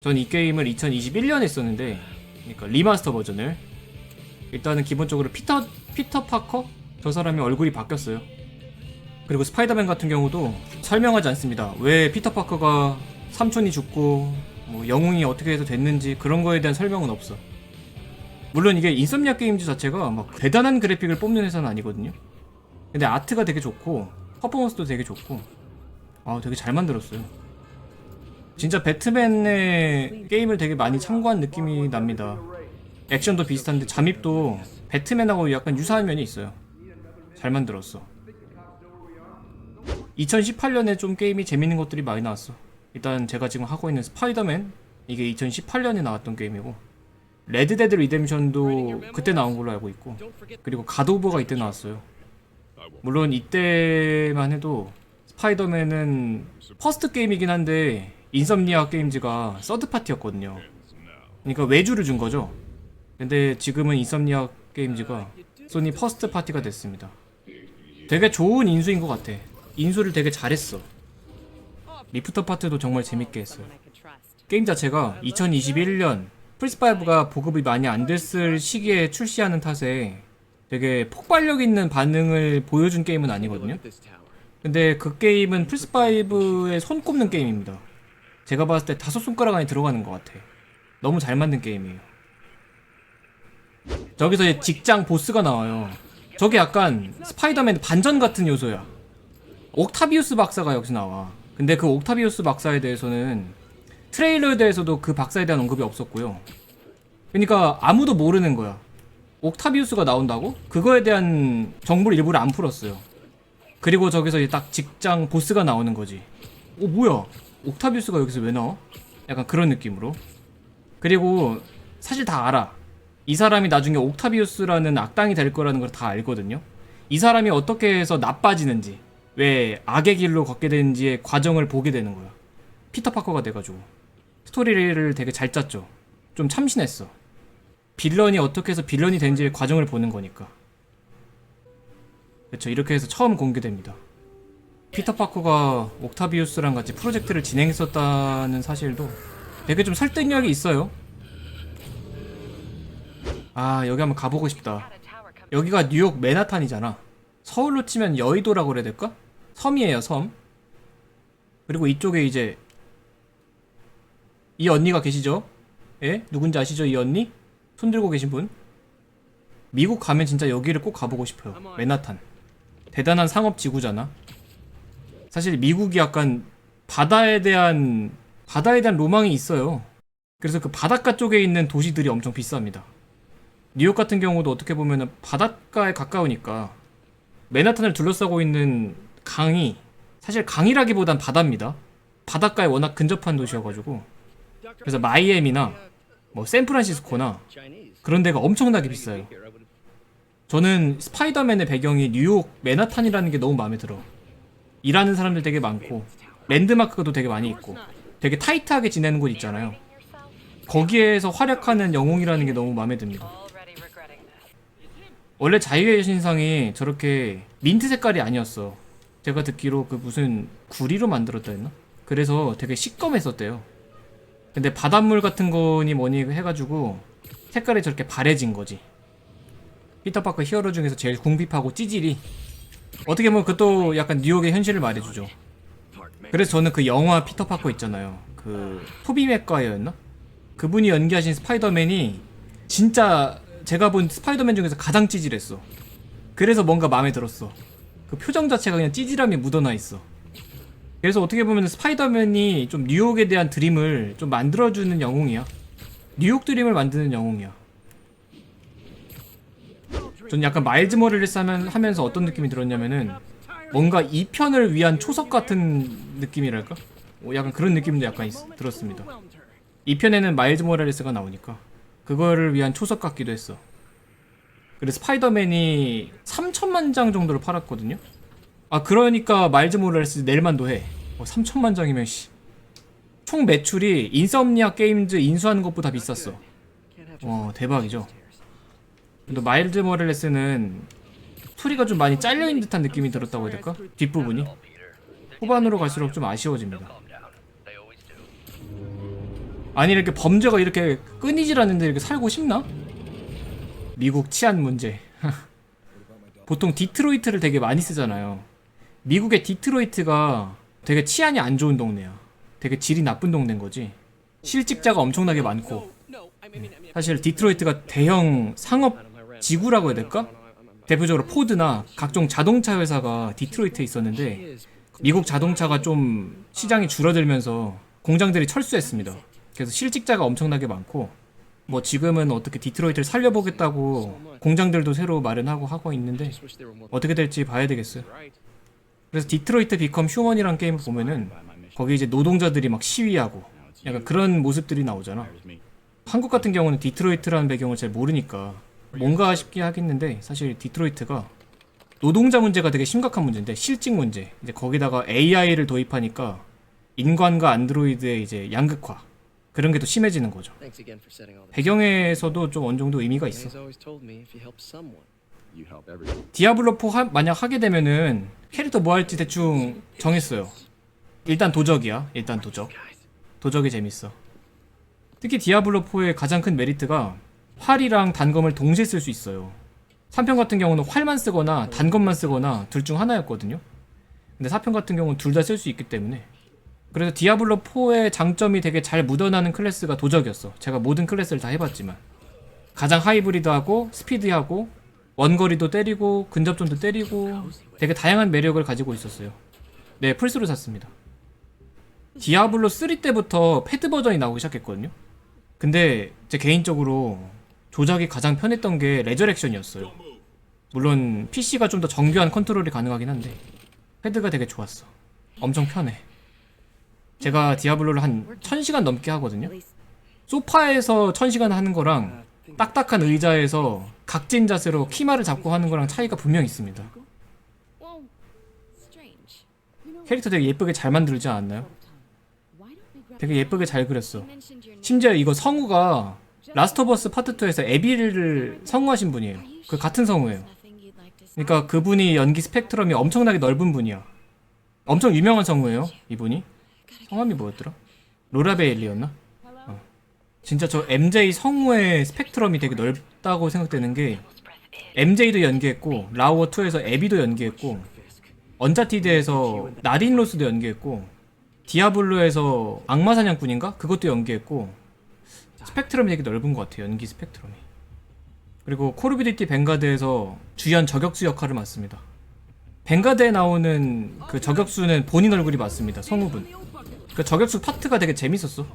전 이 게임을 2021년에 했었는데 그러니까 리마스터 버전을 일단은 기본적으로 피터 피터 파커 저 사람이 얼굴이 바뀌었어요. 그리고 스파이더맨 같은 경우도 설명하지 않습니다. 왜 피터 파커가 삼촌이 죽고 뭐 영웅이 어떻게 해서 됐는지 그런 거에 대한 설명은 없어. 물론 이게 인썸니아 게임즈 자체가 막 대단한 그래픽을 뽑는 회사는 아니거든요. 근데 아트가 되게 좋고 퍼포먼스도 되게 좋고 아 되게 잘 만들었어요. 진짜 배트맨의 게임을 되게 많이 참고한 느낌이 납니다. 액션도 비슷한데 잠입도 배트맨하고 약간 유사한 면이 있어요. 잘 만들었어. 2018년에 좀 게임이 재밌는 것들이 많이 나왔어. 일단 제가 지금 하고 있는 스파이더맨 이게 2018년에 나왔던 게임이고 레드데드 리뎀션도 그때 나온 걸로 알고 있고 그리고 갓오버가 이때 나왔어요. 물론 이때만 해도 스파이더맨은 퍼스트 게임이긴 한데 인썸니아 게임즈가 서드 파티였거든요. 그러니까 외주를 준 거죠. 근데 지금은 인썸니아 게임즈가 소니 퍼스트 파티가 됐습니다. 되게 좋은 인수인 것 같아. 인수를 되게 잘했어. 리프터 파트도 정말 재밌게 했어요. 게임 자체가 2021년 플스5가 보급이 많이 안 됐을 시기에 출시하는 탓에 되게 폭발력 있는 반응을 보여준 게임은 아니거든요. 근데 그 게임은 플스5에 손 꼽는 게임입니다. 제가 봤을 때 다섯 손가락 안에 들어가는 것 같아. 너무 잘 만든 게임이에요. 저기서 이제 직장 보스가 나와요. 저게 약간 스파이더맨 반전 같은 요소야. 옥타비우스 박사가 여기서 나와. 근데 그 옥타비우스 박사에 대해서는 트레일러에 대해서도 그 박사에 대한 언급이 없었고요. 그러니까 아무도 모르는 거야. 옥타비우스가 나온다고? 그거에 대한 정보를 일부러 안 풀었어요. 그리고 저기서 이제 딱 직장 보스가 나오는 거지. 어 뭐야? 옥타비우스가 여기서 왜 나와? 약간 그런 느낌으로. 그리고 사실 다 알아. 이 사람이 나중에 옥타비우스라는 악당이 될 거라는 걸 다 알거든요. 이 사람이 어떻게 해서 나빠지는지, 왜 악의 길로 걷게 되는지의 과정을 보게 되는 거야. 피터 파커가 돼가지고. 스토리를 되게 잘 짰죠. 좀 참신했어. 빌런이 어떻게 해서 빌런이 된지의 과정을 보는 거니까. 그렇죠. 이렇게 해서 처음 공개됩니다. 피터 파커가 옥타비우스랑 같이 프로젝트를 진행했었다는 사실도 되게 좀 설득력이 있어요. 아, 여기 한번 가보고 싶다. 여기가 뉴욕 맨하탄이잖아. 서울로 치면 여의도라고 그래야 될까? 섬이에요, 섬. 그리고 이쪽에 이제 이 언니가 계시죠? 예? 누군지 아시죠, 이 언니? 손 들고 계신 분? 미국 가면 진짜 여기를 꼭 가보고 싶어요. 맨하탄. 대단한 상업 지구잖아. 사실 미국이 약간 바다에 대한 바다에 대한 로망이 있어요. 그래서 그 바닷가 쪽에 있는 도시들이 엄청 비쌉니다. 뉴욕 같은 경우도 어떻게 보면은 바닷가에 가까우니까 맨하탄을 둘러싸고 있는 강이 사실 강이라기보단 바다입니다. 바닷가에 워낙 근접한 도시여가지고 그래서 마이애미나 뭐 샌프란시스코나 그런 데가 엄청나게 비싸요. 저는 스파이더맨의 배경이 뉴욕 맨하탄이라는 게 너무 마음에 들어. 일하는 사람들 되게 많고 랜드마크도 되게 많이 있고 되게 타이트하게 지내는 곳 있잖아요. 거기에서 활약하는 영웅이라는 게 너무 마음에 듭니다. 원래 자유의 신상이 저렇게 민트 색깔이 아니었어. 제가 듣기로 그 무슨 구리로 만들었다 했나? 그래서 되게 시꺼맸었대요. 근데 바닷물 같은 거니 뭐니 해가지고 색깔이 저렇게 바래진 거지. 피터파크 히어로 중에서 제일 궁핍하고 찌질이 어떻게 보면 그것도 약간 뉴욕의 현실을 말해주죠. 그래서 저는 그 영화 피터 파커 있잖아요. 그 토비 맥과이어였나? 그분이 연기하신 스파이더맨이 진짜 제가 본 스파이더맨 중에서 가장 찌질했어. 그래서 뭔가 마음에 들었어. 그 표정 자체가 그냥 찌질함이 묻어나 있어. 그래서 어떻게 보면 스파이더맨이 좀 뉴욕에 대한 드림을 좀 만들어주는 영웅이야. 뉴욕 드림을 만드는 영웅이야. 전 약간 마일즈 모렐리스 하면, 하면 서 어떤 느낌이 들었냐면은 뭔가 2편을 위한 초석 같은 느낌이랄까? 어, 약간 그런 느낌도 약간 있- 들었습니다. 2편에는 마일즈 모렐리스가 나오니까 그거를 위한 초석 같기도 했어. 그래서 스파이더맨이 3천만 장 정도를 팔았거든요. 아 그러니까 마일즈 모렐리스 낼만도 해. 어, 3천만 장이면 씨. 총 매출이 인썸니아 게임즈 인수하는 것보다 비쌌어. 와 대박이죠. 근데 마일즈 모렐레스는 스토리가 좀 많이 잘려있는 듯한 느낌이 들었다고 해야 될까? 뒷부분이 후반으로 갈수록 좀 아쉬워집니다 아니 이렇게 범죄가 이렇게 끊이질 않는데 이렇게 살고 싶나? 미국 치안 문제. 보통 디트로이트를 되게 많이 쓰잖아요. 미국의 디트로이트가 되게 치안이 안 좋은 동네야. 되게 질이 나쁜 동네인 거지. 실직자가 엄청나게 많고. 사실 디트로이트가 대형 상업 지구라고 해야 될까? 대표적으로 포드나 각종 자동차 회사가 디트로이트에 있었는데 미국 자동차가 좀 시장이 줄어들면서 공장들이 철수했습니다. 그래서 실직자가 엄청나게 많고 뭐 지금은 어떻게 디트로이트를 살려보겠다고 공장들도 새로 마련하고 하고 있는데 어떻게 될지 봐야 되겠어요. 그래서 디트로이트 비컴 휴먼이란 게임 보면은 거기 이제 노동자들이 막 시위하고 약간 그런 모습들이 나오잖아. 한국 같은 경우는 디트로이트라는 배경을 잘 모르니까 뭔가 싶긴 하겠는데 사실 디트로이트가 노동자 문제가 되게 심각한 문제인데 실직 문제 이제 거기다가 AI를 도입하니까 인간과 안드로이드의 이제 양극화 그런 게 더 심해지는 거죠. 배경에서도 좀 어느 정도 의미가 있어. 디아블로 4 하, 만약 하게 되면은 캐릭터 뭐 할지 대충 정했어요. 일단 도적이야. 일단 도적. 도적이 재밌어. 특히 디아블로 4의 가장 큰 메리트가 활이랑 단검을 동시에 쓸 수 있어요. 3편 같은 경우는 활만 쓰거나 단검만 쓰거나 둘 중 하나였거든요. 근데 4편 같은 경우는 둘 다 쓸 수 있기 때문에 그래서 디아블로 4의 장점이 되게 잘 묻어나는 클래스가 도적이었어. 제가 모든 클래스를 다 해봤지만 가장 하이브리드하고 스피드하고 원거리도 때리고 근접점도 때리고 되게 다양한 매력을 가지고 있었어요. 네, 플스로 샀습니다. 디아블로 3 때부터 패드 버전이 나오기 시작했거든요. 근데 제 개인적으로 조작이 가장 편했던 게 레저렉션이었어요. 물론 PC가 좀 더 정교한 컨트롤이 가능하긴 한데 패드가 되게 좋았어. 엄청 편해. 제가 디아블로를 한 1000시간 넘게 하거든요. 소파에서 1000시간 하는 거랑 딱딱한 의자에서 각진 자세로 키마를 잡고 하는 거랑 차이가 분명 있습니다. 캐릭터 되게 예쁘게 잘 만들지 않았나요? 되게 예쁘게 잘 그렸어. 심지어 이거 성우가 라스트 오브 어스 파트 2에서 에비를 성우하신 분이에요. 그 같은 성우예요. 그러니까 그분이 연기 스펙트럼이 엄청나게 넓은 분이야. 엄청 유명한 성우예요, 이분이. 성함이 뭐였더라? 로라 베일리였나? 어. 진짜 저 MJ 성우의 스펙트럼이 되게 넓다고 생각되는 게 MJ도 연기했고 라우어 2에서 에비도 연기했고 언차티드에서 나딘 로스도 연기했고 디아블로에서 악마 사냥꾼인가? 그것도 연기했고 스펙트럼이 되게 넓은 것 같아요. 연기 스펙트럼이. 그리고 듀티 뱅가드에서 주연 저격수 역할을 맡습니다. 뱅가드에 나오는 그 저격수는 본인 얼굴이 맞습니다. 성우분. 그 저격수 파트가 되게 재밌었어.